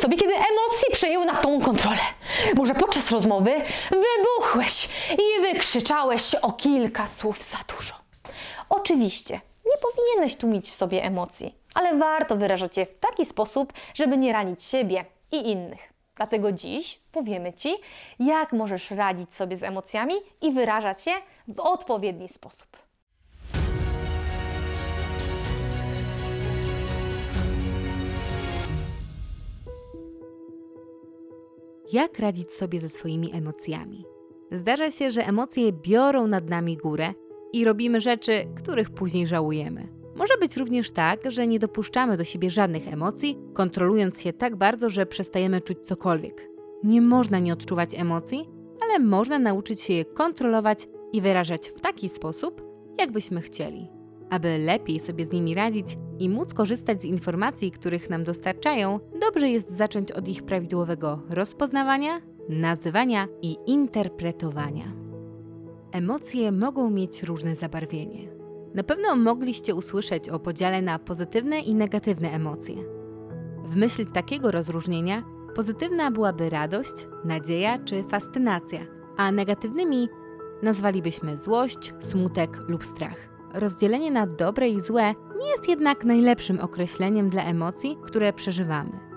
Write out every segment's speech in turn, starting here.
Sobie, kiedy emocje przejęły nad tą kontrolę. Może podczas rozmowy wybuchłeś i wykrzyczałeś o kilka słów za dużo. Oczywiście, nie powinieneś tłumić w sobie emocji, ale warto wyrażać je w taki sposób, żeby nie ranić siebie i innych. Dlatego dziś powiemy Ci, jak możesz radzić sobie z emocjami i wyrażać je w odpowiedni sposób. Jak radzić sobie ze swoimi emocjami? Zdarza się, że emocje biorą nad nami górę i robimy rzeczy, których później żałujemy. Może być również tak, że nie dopuszczamy do siebie żadnych emocji, kontrolując się tak bardzo, że przestajemy czuć cokolwiek. Nie można nie odczuwać emocji, ale można nauczyć się je kontrolować i wyrażać w taki sposób, jakbyśmy chcieli. Aby lepiej sobie z nimi radzić i móc korzystać z informacji, których nam dostarczają, dobrze jest zacząć od ich prawidłowego rozpoznawania, nazywania i interpretowania. Emocje mogą mieć różne zabarwienie. Na pewno mogliście usłyszeć o podziale na pozytywne i negatywne emocje. W myśl takiego rozróżnienia pozytywna byłaby radość, nadzieja czy fascynacja, a negatywnymi nazwalibyśmy złość, smutek lub strach. Rozdzielenie na dobre i złe nie jest jednak najlepszym określeniem dla emocji, które przeżywamy.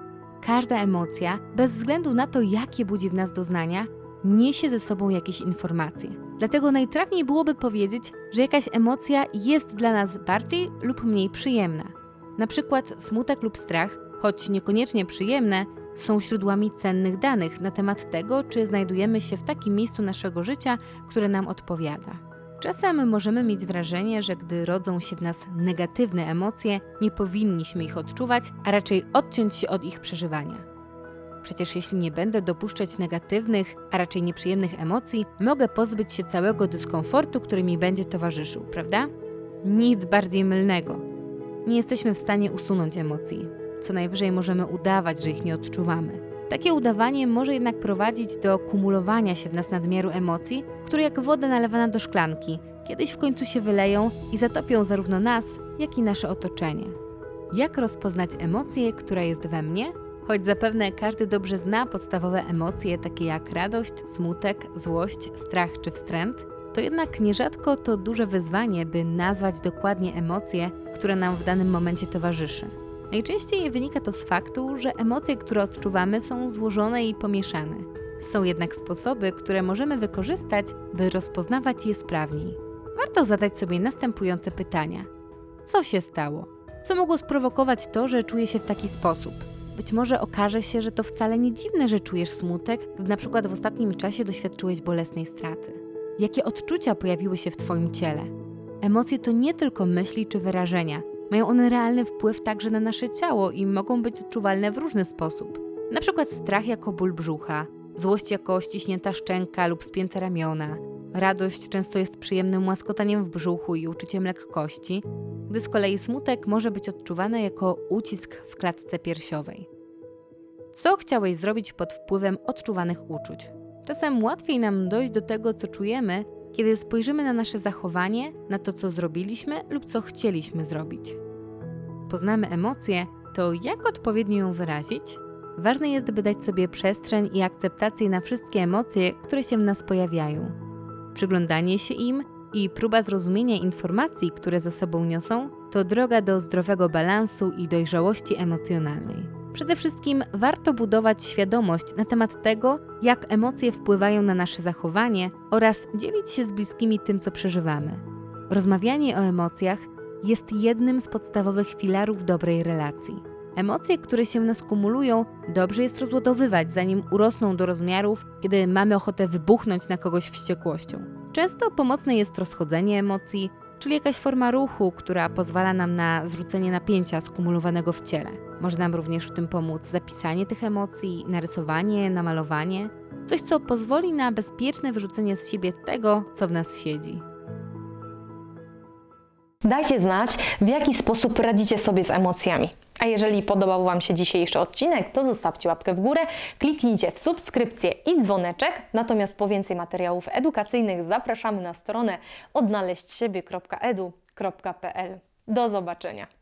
Każda emocja, bez względu na to, jakie budzi w nas doznania, niesie ze sobą jakieś informacje. Dlatego najtrafniej byłoby powiedzieć, że jakaś emocja jest dla nas bardziej lub mniej przyjemna. Na przykład smutek lub strach, choć niekoniecznie przyjemne, są źródłami cennych danych na temat tego, czy znajdujemy się w takim miejscu naszego życia, które nam odpowiada. Czasem możemy mieć wrażenie, że gdy rodzą się w nas negatywne emocje, nie powinniśmy ich odczuwać, a raczej odciąć się od ich przeżywania. Przecież jeśli nie będę dopuszczać negatywnych, a raczej nieprzyjemnych emocji, mogę pozbyć się całego dyskomfortu, który mi będzie towarzyszył, prawda? Nic bardziej mylnego. Nie jesteśmy w stanie usunąć emocji. Co najwyżej możemy udawać, że ich nie odczuwamy. Takie udawanie może jednak prowadzić do kumulowania się w nas nadmiaru emocji, które jak woda nalewana do szklanki, kiedyś w końcu się wyleją i zatopią zarówno nas, jak i nasze otoczenie. Jak rozpoznać emocję, która jest we mnie? Choć zapewne każdy dobrze zna podstawowe emocje, takie jak radość, smutek, złość, strach czy wstręt, to jednak nierzadko to duże wyzwanie, by nazwać dokładnie emocje, które nam w danym momencie towarzyszy. Najczęściej wynika to z faktu, że emocje, które odczuwamy, są złożone i pomieszane. Są jednak sposoby, które możemy wykorzystać, by rozpoznawać je sprawniej. Warto zadać sobie następujące pytania: Co się stało? Co mogło sprowokować to, że czuję się w taki sposób? Być może okaże się, że to wcale nie dziwne, że czujesz smutek, gdy na przykład w ostatnim czasie doświadczyłeś bolesnej straty. Jakie odczucia pojawiły się w Twoim ciele? Emocje to nie tylko myśli czy wyrażenia, mają one realny wpływ także na nasze ciało i mogą być odczuwalne w różny sposób. Na przykład strach jako ból brzucha, złość jako ściśnięta szczęka lub spięte ramiona. Radość często jest przyjemnym łaskotaniem w brzuchu i uczuciem lekkości, gdy z kolei smutek może być odczuwany jako ucisk w klatce piersiowej. Co chciałeś zrobić pod wpływem odczuwanych uczuć? Czasem łatwiej nam dojść do tego, co czujemy, kiedy spojrzymy na nasze zachowanie, na to, co zrobiliśmy lub co chcieliśmy zrobić. Poznamy emocje, to jak odpowiednio ją wyrazić? Ważne jest, by dać sobie przestrzeń i akceptację na wszystkie emocje, które się w nas pojawiają. Przyglądanie się im i próba zrozumienia informacji, które za sobą niosą, to droga do zdrowego balansu i dojrzałości emocjonalnej. Przede wszystkim warto budować świadomość na temat tego, jak emocje wpływają na nasze zachowanie oraz dzielić się z bliskimi tym, co przeżywamy. Rozmawianie o emocjach jest jednym z podstawowych filarów dobrej relacji. Emocje, które się nas kumulują, dobrze jest rozładowywać, zanim urosną do rozmiarów, kiedy mamy ochotę wybuchnąć na kogoś wściekłością. Często pomocne jest rozchodzenie emocji, czyli jakaś forma ruchu, która pozwala nam na zrzucenie napięcia skumulowanego w ciele. Może nam również w tym pomóc zapisanie tych emocji, narysowanie, namalowanie, coś co pozwoli na bezpieczne wyrzucenie z siebie tego, co w nas siedzi. Dajcie znać, w jaki sposób radzicie sobie z emocjami. A jeżeli podobał Wam się dzisiejszy odcinek, to zostawcie łapkę w górę, kliknijcie w subskrypcję i dzwoneczek. Natomiast po więcej materiałów edukacyjnych zapraszamy na stronę odnaleźćsiebie.edu.pl. Do zobaczenia.